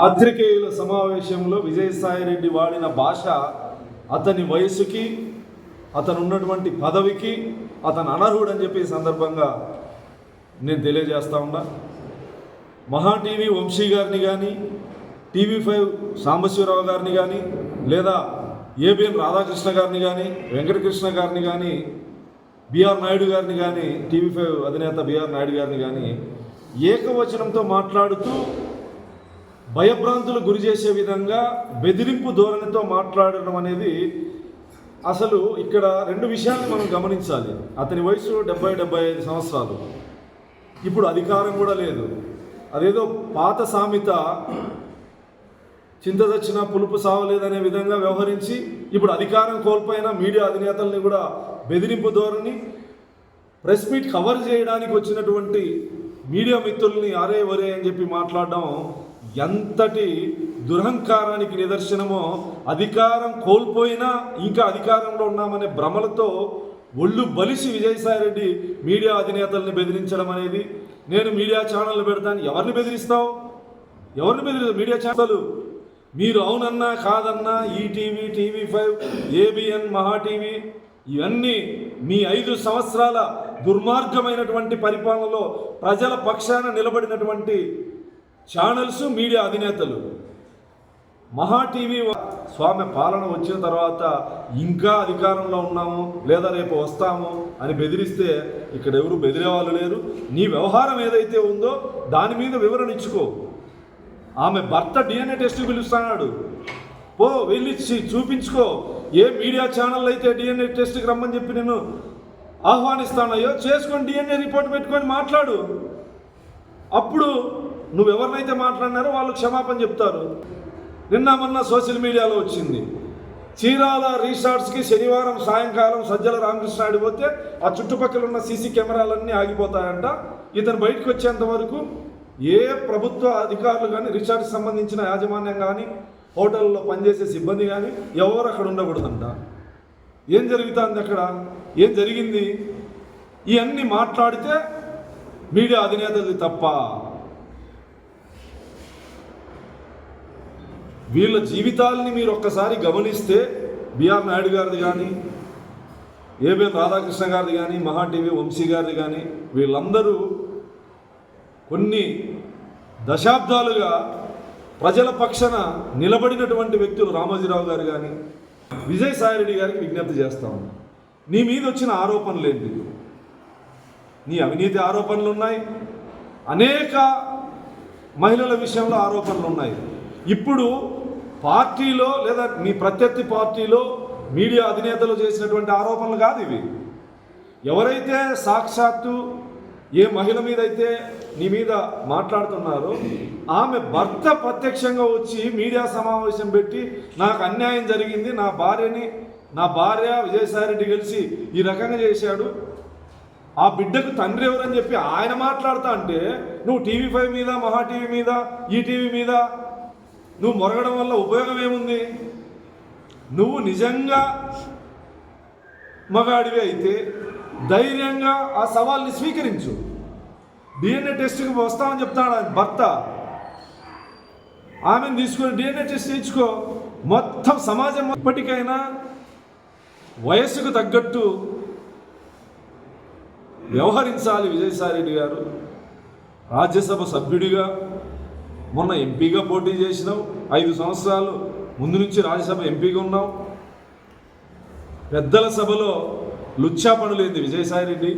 పాత్రికేయుల సమావేశంలో విజయసాయిరెడ్డి వాడిన భాష అతని వయసుకి అతను ఉన్నటువంటి పదవికి అతను అనర్హుడు అని చెప్పి సందర్భంగా నేను తెలియజేస్తా ఉన్నా. మహా టీవీ వంశీ గారిని కానీ టీవీ ఫైవ్ సాంబశివరావు గారిని కానీ లేదా ఏబిఎన్ రాధాకృష్ణ గారిని కానీ వెంకటకృష్ణ గారిని కానీ బిఆర్ నాయుడు గారిని కానీ టీవీ ఫైవ్ అధినేత బిఆర్ నాయుడు గారిని కానీ ఏకవచనంతో మాట్లాడుతూ భయభ్రాంతులు గురి చేసే విధంగా బెదిరింపు ధోరణితో మాట్లాడడం అనేది అసలు ఇక్కడ రెండు విషయాలు మనం గమనించాలి. అతని వయసు డెబ్బై డెబ్బై ఐదు సంవత్సరాలు. ఇప్పుడు అధికారం కూడా లేదు. అదేదో పాత సామెత చింత దచ్చిన పులుపు సావలేదనే విధంగా వ్యవహరించి ఇప్పుడు అధికారం కోల్పోయిన మీడియా అధినేతల్ని కూడా బెదిరింపు ధోరణి ప్రెస్ మీట్ కవర్ చేయడానికి వచ్చినటువంటి మీడియా మిత్రుల్ని అరే వరే అని చెప్పి మాట్లాడడం ఎంతటి దురహంకారానికి నిదర్శనమో అధికారం కోల్పోయినా ఇంకా అధికారంలో ఉన్నామనే భ్రమలతో ఒళ్ళు బలిసి విజయసాయిరెడ్డి మీడియా అధినేతల్ని బెదిరించడం అనేది. నేను మీడియా ఛానళ్ళు పెడతాను. ఎవరిని బెదిరిస్తావు? ఎవరిని బెదిరిస్తావు? మీడియా ఛానల్ మీరు అవునన్నా కాదన్నా ETV TV five ABN Maha TV ఇవన్నీ మీ ఐదు సంవత్సరాల దుర్మార్గమైనటువంటి పరిపాలనలో ప్రజల పక్షాన నిలబడినటువంటి ఛానల్స్ మీడియా అధినేతలు. మహా టీవీ స్వామి పాలన వచ్చిన తర్వాత ఇంకా అధికారంలో ఉన్నాము లేదా రేపు వస్తాము అని బెదిరిస్తే ఇక్కడ ఎవరు బెదిరే వాళ్ళు లేరు. నీ వ్యవహారం ఏదైతే ఉందో దాని మీద వివరణ ఇచ్చుకో. ఆమె భర్త డిఎన్ఏ టెస్ట్ పిలుస్తున్నాడు. పో వెళ్ళి చూపించుకో. ఏ మీడియా ఛానల్ అయితే డిఎన్ఏ టెస్ట్కి రమ్మని చెప్పి నేను ఆహ్వానిస్తానయ్యో చేసుకొని డిఎన్ఏ రిపోర్ట్ పెట్టుకొని మాట్లాడు. అప్పుడు నువ్వు ఎవరినైతే మాట్లాడినారో వాళ్ళు క్షమాపణ చెప్తారు. నిన్న మొన్న సోషల్ మీడియాలో వచ్చింది. చీరాల రీసార్ట్స్కి శనివారం సాయంకాలం సజ్జల రామకృష్ణాయుడు పోతే ఆ చుట్టుపక్కల ఉన్న సీసీ కెమెరాలన్నీ ఆగిపోతాయంట. ఇతను బయటకు వచ్చేంత వరకు ఏ ప్రభుత్వ అధికారులు కానీ రిసార్ట్కి సంబంధించిన యాజమాన్యం కానీ హోటల్లో పనిచేసే సిబ్బంది కానీ ఎవరు అక్కడ ఉండకూడదంట. ఏం జరుగుతుంది అక్కడ? ఏం జరిగింది? ఇవన్నీ మాట్లాడితే మీడియా అధినేతది తప్ప వీళ్ళ జీవితాలని మీరు ఒక్కసారి గమనిస్తే బిఆర్ నాయుడు గారిది కానీ ఏబిఎన్ రాధాకృష్ణ గారిది కానీ మహా టీవీ వంశీ గారిది కానీ వీళ్ళందరూ కొన్ని దశాబ్దాలుగా ప్రజల పక్షాన నిలబడినటువంటి వ్యక్తులు రామోజీరావు గారు కానీ విజయసాయిరెడ్డి గారికి విజ్ఞప్తి చేస్తాం నీ మీద వచ్చిన ఆరోపణలు ఏంటి? నీ అవినీతి ఆరోపణలు ఉన్నాయి. అనేక మహిళల విషయంలో ఆరోపణలు ఉన్నాయి. ఇప్పుడు పార్టీలో లేదా మీ ప్రత్యర్థి పార్టీలో మీడియా అధినేతలు చేసినటువంటి ఆరోపణలు కాదు ఇవి. ఎవరైతే సాక్షాత్తు ఏ మహిళ మీద అయితే నీ మీద మాట్లాడుతున్నారో ఆమె భర్త ప్రత్యక్షంగా వచ్చి మీడియా సమావేశం పెట్టి నాకు అన్యాయం జరిగింది నా భార్యని నా భార్య విజయసాయిరెడ్డి కలిసి ఈ రకంగా చేశాడు. ఆ బిడ్డకు తండ్రి ఎవరని చెప్పి ఆయన మాట్లాడుతా అంటే నువ్వు టీవీ ఫైవ్ మీద మహా టీవీ మీద ఈటీవీ మీద నువ్వు మొరగడం వల్ల ఉపయోగం ఏముంది? నువ్వు నిజంగా మగాడివి అయితే ధైర్యంగా ఆ సవాల్ని స్వీకరించు. డిఎన్ఏ టెస్ట్కి వస్తామని చెప్తాడు ఆయన భర్త. ఆమెను తీసుకొని డిఎన్ఏ టెస్ట్ చేయించుకో. మొత్తం సమాజం ఇప్పటికైనా వయస్సుకు తగ్గట్టు వ్యవహరించాలి విజయసాయిరెడ్డి గారు. రాజ్యసభ సభ్యుడిగా మొన్న ఎంపీగా పోటీ చేసినావు ఐదు సంవత్సరాలు ముందు నుంచి రాజ్యసభ ఎంపీగా ఉన్నావు. పెద్దల సభలో లుచ్చా పనులేంది విజయసాయిరెడ్డి